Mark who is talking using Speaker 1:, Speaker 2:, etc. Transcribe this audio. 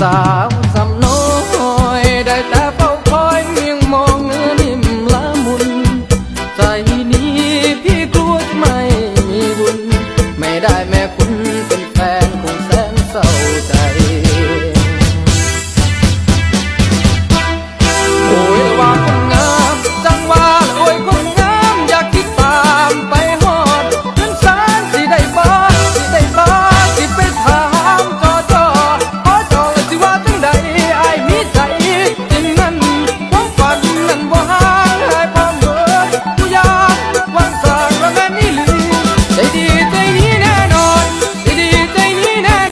Speaker 1: สาวสำน้อยได้แต่เฝ้าคอยเมียงมองเนื้อนิ่มละมุน ใจนี้พี่กลัวไม่มีบุญ ไม่ได้แม่คุณเป็น